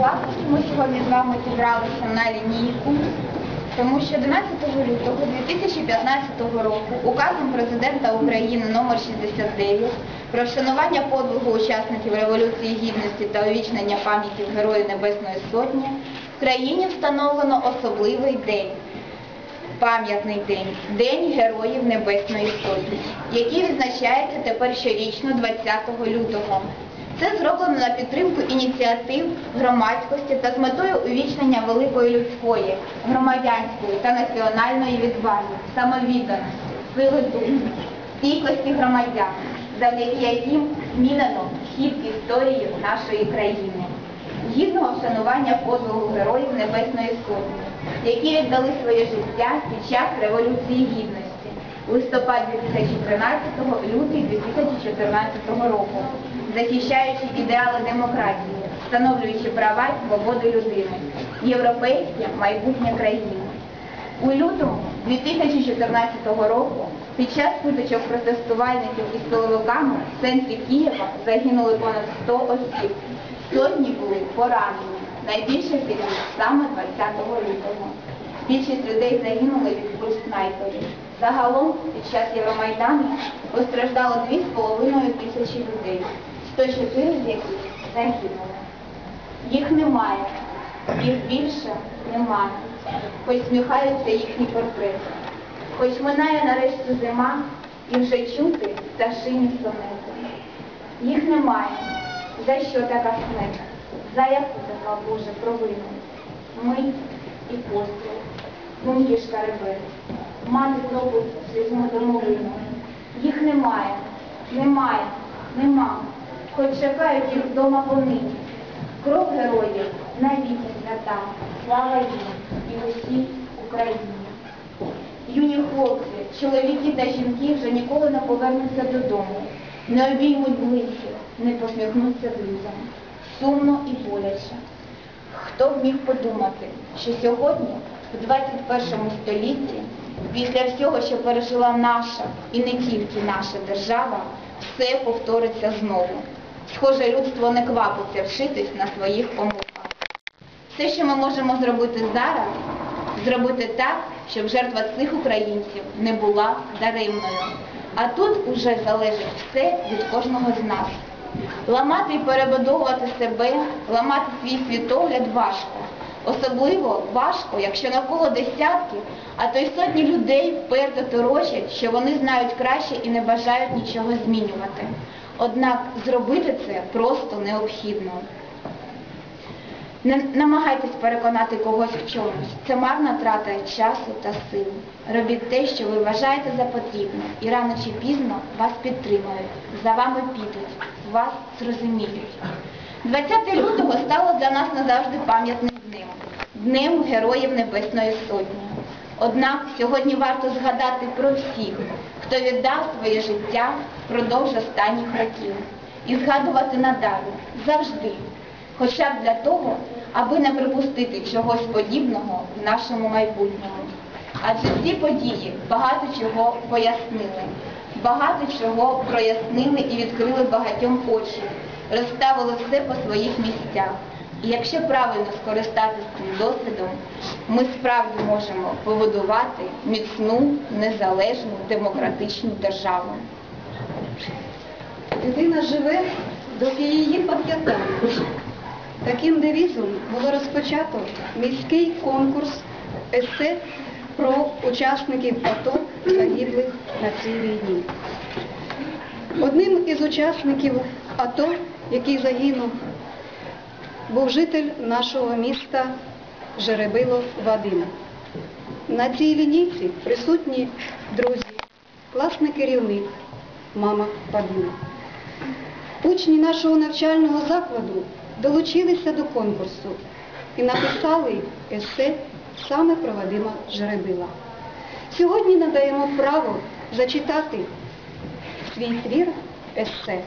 класу, ми сьогодні з вами зібралися на лінійку, тому що 11 лютого 2015 року указом президента України номер 69 про вшанування подвигу учасників Революції Гідності та увічнення пам'яті Героїв Небесної Сотні в країні встановлено особливий день. Пам'ятний день День Героїв Небесної Сотні, який відзначається тепер щорічно 20 лютого. Це зроблено на підтримку ініціатив громадськості та з метою увічнення великої людської, громадянської та національної відваги, самовідданості, сили духу, стійкості громадян, завдяки яким змінено хід історії нашої країни. Гідного вшанування подвигу героїв Небесної Сотні, які віддали своє життя під час Революції Гідності листопад 2013 лютий 2014 року, захищаючи ідеали демократії, встановлюючи права і свободи людини, європейське майбутнє країни. У лютому 2014 року під час сутичок протестувальників із силовиками в центрі Києва загинули понад 100 осіб. Сотні були поранені. Найбільше з саме 20 лютого. Більшість людей загинули від куль снайперів. Загалом під час Євромайдану постраждало 2,5 тисячі людей, 104 з яких загинули. Їх немає, їх більше немає, хоч сміхаються їхні портрети. Хоч минає нарешті зима і вже чути пташині сонети. Їх немає. За що така смерть? За яку така Боже провину? Мить і постріл, думки шкаребець, мати зробить слізну домовину. Їх немає, немає, нема, хоч чекають їх вдома понині. Кров героїв навіки свята, слава їм і усій Україні. Юні хлопці, чоловіки та жінки вже ніколи не повернуться додому, не обіймуть близьких, не посміхнуться друзям. Сумно і боляче. Хто б міг подумати, що сьогодні, в 21 столітті, після всього, що пережила наша і не тільки наша держава, все повториться знову. Схоже, людство не квапиться вшитись на своїх помилках. Все, що ми можемо зробити зараз, зробити так, щоб жертва цих українців не була даремною. А тут уже залежить все від кожного з нас. Ламати і перебудовувати себе, ламати свій світогляд важко. Особливо важко, якщо навколо десятки, а то й сотні людей вперто торочать, що вони знають краще і не бажають нічого змінювати. Однак зробити це просто необхідно. Не намагайтесь переконати когось в чомусь. Це марна трата часу та сил. Робіть те, що ви вважаєте за потрібне, і рано чи пізно вас підтримають, за вами підуть, вас зрозуміють. 20 лютого стало для нас назавжди пам'ятним днем, днем Героїв Небесної Сотні. Однак сьогодні варто згадати про всіх, хто віддав своє життя впродовж останніх років, і згадувати надалі завжди хоча б для того, аби не припустити чогось подібного в нашому майбутньому. Адже ці події багато чого пояснили, багато чого прояснили і відкрили багатьом очі, розставили все по своїх місцях. І якщо правильно скористатися цим досвідом, ми справді можемо побудувати міцну, незалежну, демократичну державу. Людина живе, доки її пам'ятають. Таким девізом було розпочато міський конкурс есе про учасників АТО загиблих на цій війні. Одним із учасників АТО, який загинув, був житель нашого міста Жеребило Вадим. На цій лінійці присутні друзі, класний керівник, мама Вадима. Учні нашого навчального закладу долучилися до конкурсу і написали есе саме про Вадима Жеребила. Сьогодні надаємо право зачитати свій твір есе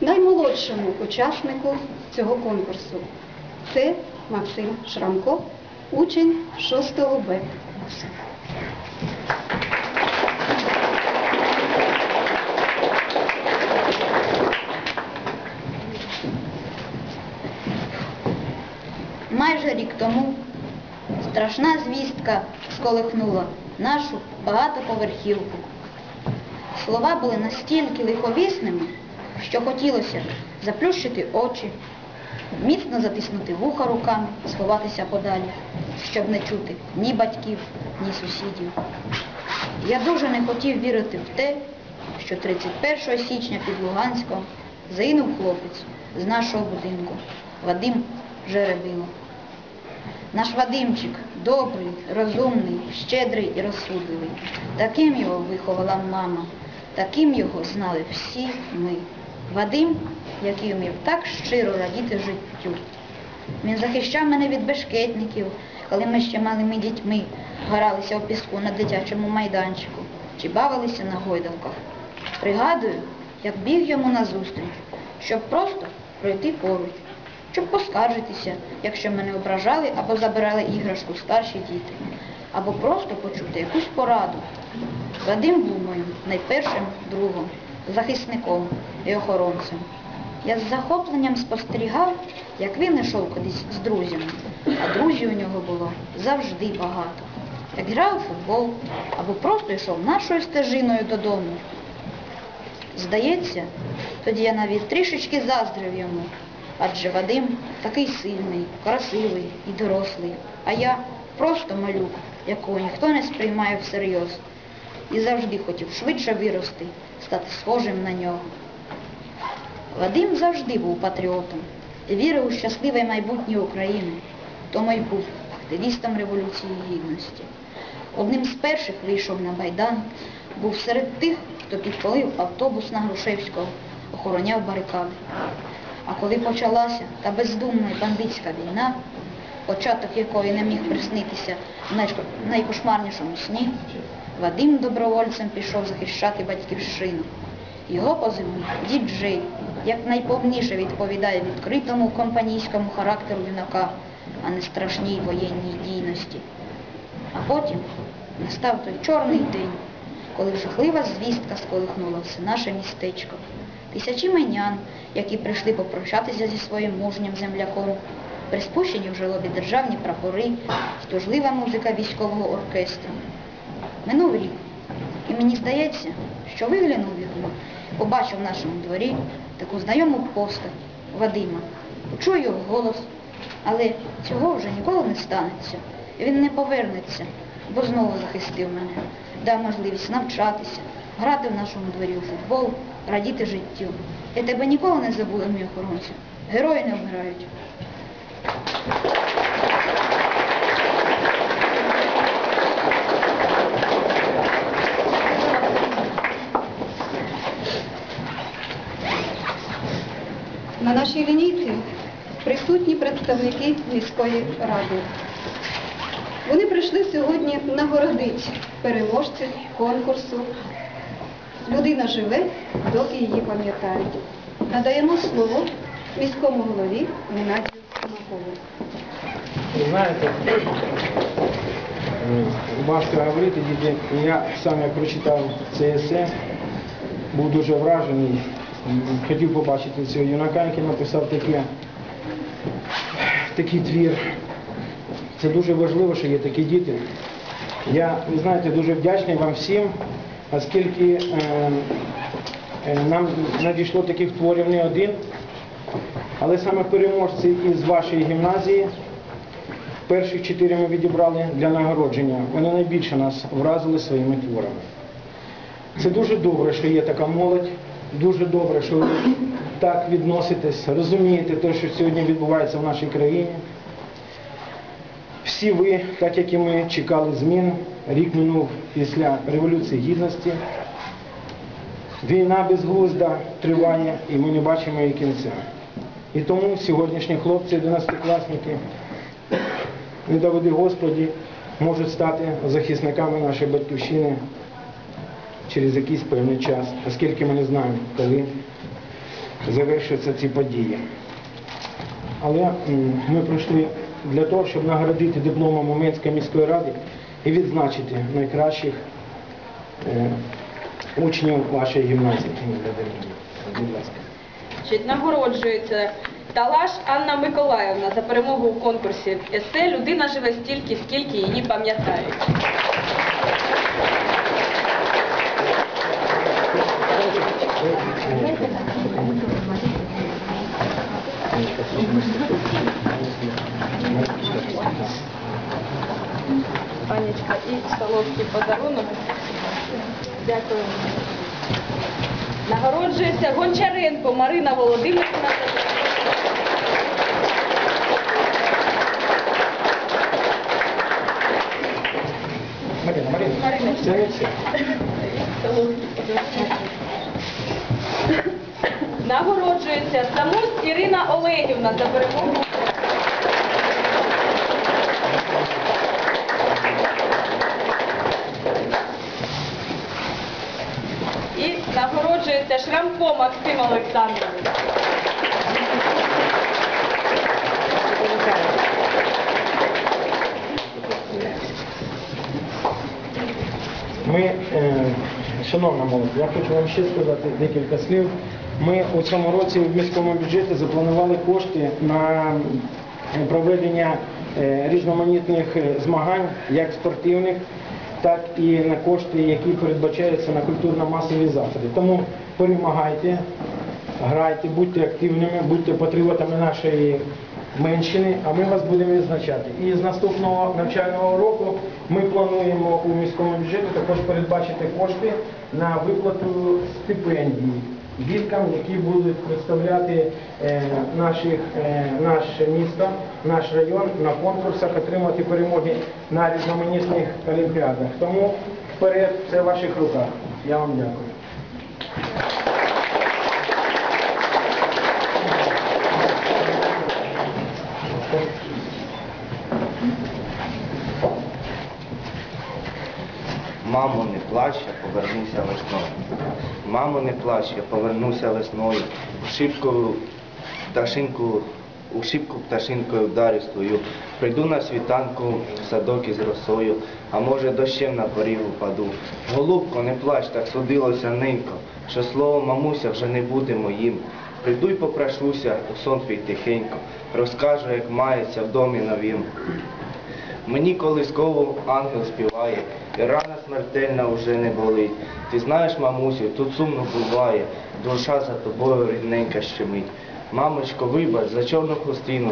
наймолодшому учаснику цього конкурсу. Це Максим Шрамко, учень 6 Б. рік тому страшна звістка сколихнула нашу багатоповерхівку. Слова були настільки лиховісними, що хотілося заплющити очі, міцно затиснути вуха руками, сховатися подалі, щоб не чути ні батьків, ні сусідів. Я дуже не хотів вірити в те, що 31 січня під Луганськом загинув хлопець з нашого будинку Вадим Жеребило. Наш Вадимчик добрий, розумний, щедрий і розсудливий. Таким його виховала мама, таким його знали всі ми. Вадим, який вмів так щиро радіти життю. Він захищав мене від бешкетників, коли ми ще малими дітьми гралися у піску на дитячому майданчику чи бавилися на гойдалках. Пригадую, як біг йому назустріч, щоб просто пройти поруч, щоб поскаржитися, якщо мене ображали або забирали іграшку старші діти, або просто почути якусь пораду. Вадим був моїм найпершим другом, захисником і охоронцем. Я з захопленням спостерігав, як він йшов кудись з друзями, а друзів у нього було завжди багато. Як грав у футбол або просто йшов нашою стежиною додому. Здається, тоді я навіть трішечки заздрив йому, адже Вадим такий сильний, красивий і дорослий, а я просто малюк, якого ніхто не сприймає всерйоз. І завжди хотів швидше вирости, стати схожим на нього. Вадим завжди був патріотом і вірив у щасливе майбутнє України, тому й був активістом Революції Гідності. Одним з перших вийшов на Майдан, був серед тих, хто підпалив автобус на Грушевського, охороняв барикади. А коли почалася та бездумна бандитська війна, початок якої не міг приснитися в найкошмарнішому сні, Вадим добровольцем пішов захищати батьківщину. Його позивний діджей, як найповніше відповідає відкритому компанійському характеру юнака, а не страшній воєнній дійності. А потім настав той чорний день, коли жахлива звістка сколихнула все наше містечко. Тисячі менян, які прийшли попрощатися зі своїм мужнім земляком, приспущені в жалобі державні прапори і тужлива музика військового оркестру. Минув рік, і мені здається, що виглянув вікно, побачив в нашому дворі таку знайому постать Вадима, почув його голос, але цього вже ніколи не станеться. Він не повернеться, бо знову захистив мене, дав можливість навчатися, грати в нашому дворі у футбол, радіти життю. Я тебе ніколи не забула, мій охоронцю. Герої не вмирають. На лінійці присутні представники міської ради. Вони прийшли сьогодні нагородити переможців конкурсу Людина живе, доки її пам'ятають. Надаємо слово міському голові Геннадію Тимакову. Знаєте, е, важко говорити, діти. Я сам як прочитав це есе, був дуже вражений. Хотів побачити цього юнака, який написав такий твір. Це дуже важливо, що є такі діти. Я, ви знаєте, дуже вдячний вам всім, оскільки е, е, нам надійшло таких творів не один, але саме переможці із вашої гімназії Перших чотири ми відібрали для нагородження. Вони найбільше нас вразили своїми творами. Це дуже добре, що є така молодь, дуже добре, що ви так відноситесь, розумієте те, що сьогодні відбувається в нашій країні. Всі ви, так як і ми, чекали змін. Рік минув після Революції Гідності. Війна безглузда триває і ми не бачимо її кінця. І тому сьогоднішні хлопці, 11-класники, не доведи Господі, можуть стати захисниками нашої батьківщини через якийсь певний час, оскільки ми не знаємо, коли завершаться ці події. Але ми прийшли для того, щоб нагородити дипломом Уманської міської ради і відзначити найкращих е, учнів вашої гімназії. Будь ласка. Нагороджується Талаш Анна Миколаївна за перемогу у конкурсі есе Людина живе стільки, скільки її пам'ятають. Панічка, і солодкий подарунок. Дякую. Нагороджується Гончаренко Марина Володимирівна. Марина, Марина, все. Солодкий подарунок. Нагороджується Самусь Ірина Олегівна за перемогу. І нагороджується Шрамко Максим Олександрович. Ми, е, шановна молодь, я хочу вам ще сказати декілька слів. Ми у цьому році в міському бюджеті запланували кошти на проведення е, різноманітних е, змагань, як спортивних, так і на кошти, які передбачаються на культурно-масові заходи. Тому перемагайте, грайте, будьте активними, будьте патріотами нашої меншини, а ми вас будемо відзначати. І з наступного навчального року ми плануємо у міському бюджеті також передбачити кошти на виплату стипендій діткам, які будуть представляти е, наших, е, наше місто, наш район на конкурсах, отримати перемоги на різноманітних олімпіадах. Тому вперед, це в ваших руках. Я вам дякую. Мамо, не плач, я повернуся весною. Мамо, не плач, я повернуся весною. У шибку пташинку, у шибку пташинкою вдарю свою. Прийду на світанку в садок із росою, а може дощем на поріг упаду. Голубко, не плач, так судилося ненько, що слово мамуся вже не буде моїм. Прийду й попрошуся у сон твій тихенько, розкажу, як мається в домі новім. Мені колисково ангел співає, і рана смертельна вже не болить. Ти знаєш, мамусю, тут сумно буває, душа за тобою рідненька щемить. Мамочко, вибач за чорну хустину,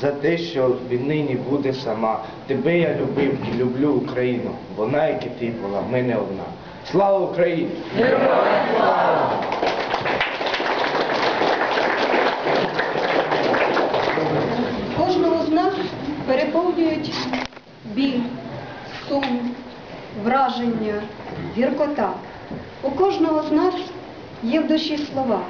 за те, що віднині буде сама. Тебе я любив і люблю Україну, вона, як і ти була, в мене одна. Слава Україні! Кожного з нас переповнюють біль, сум, враження, гіркота. У кожного з нас є в душі слова.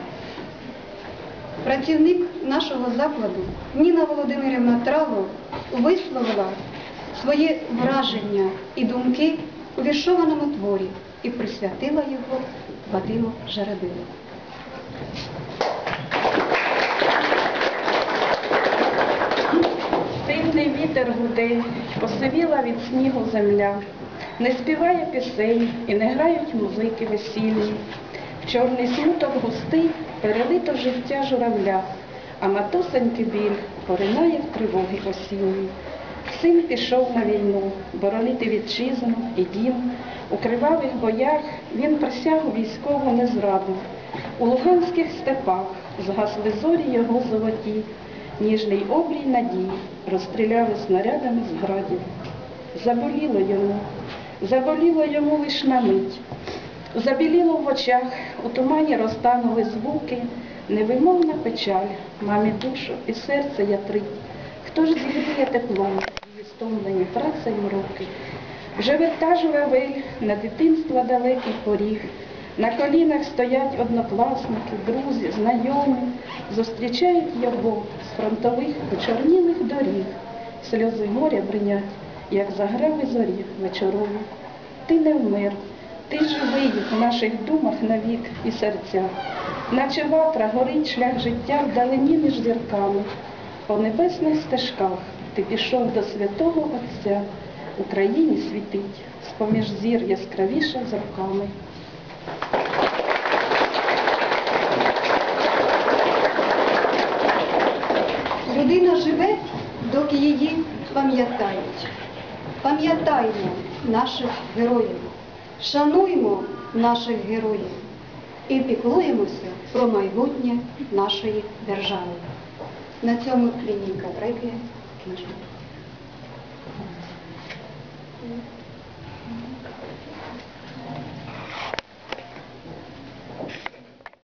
Працівник нашого закладу Ніна Володимирівна Траво висловила своє враження і думки у віршованому творі і присвятила його Вадиму Жарабилу. Вітер гуде, посивіла від снігу земля, не співає пісень і не грають музики весільні. В чорний смуток густий перелито життя журавля, а матусенький біль поринає в тривоги осінні. Син пішов на війну, боронити вітчизну і дім. У кривавих боях він присягу військову не зрадив. У луганських степах згасли зорі його золоті, ніжний обрій надій розстріляли снарядами з градів. Заболіло йому, заболіло йому лиш на мить. Забіліло в очах, у тумані розтанули звуки, невимовна печаль, мамі душу і серце ятрить. Хто ж зігріє теплом, її стомлені працею руки? Вже вертаж вавель на дитинства далекий поріг. На колінах стоять однокласники, друзі, знайомі, зустрічають його з фронтових почорнілих доріг. Сльози горя бринять, як заграви зорі вечорові. Ти не вмер, ти живий в наших думах навік і серцях. Наче ватра горить шлях життя вдалині між зірками. По небесних стежках ти пішов до святого Отця. Україні світить, з-поміж зір яскравіше зірками. Роки її пам'ятають. Пам'ятаємо наших героїв, шануємо наших героїв і піклуємося про майбутнє нашої держави. На цьому лінійка треки кінчена.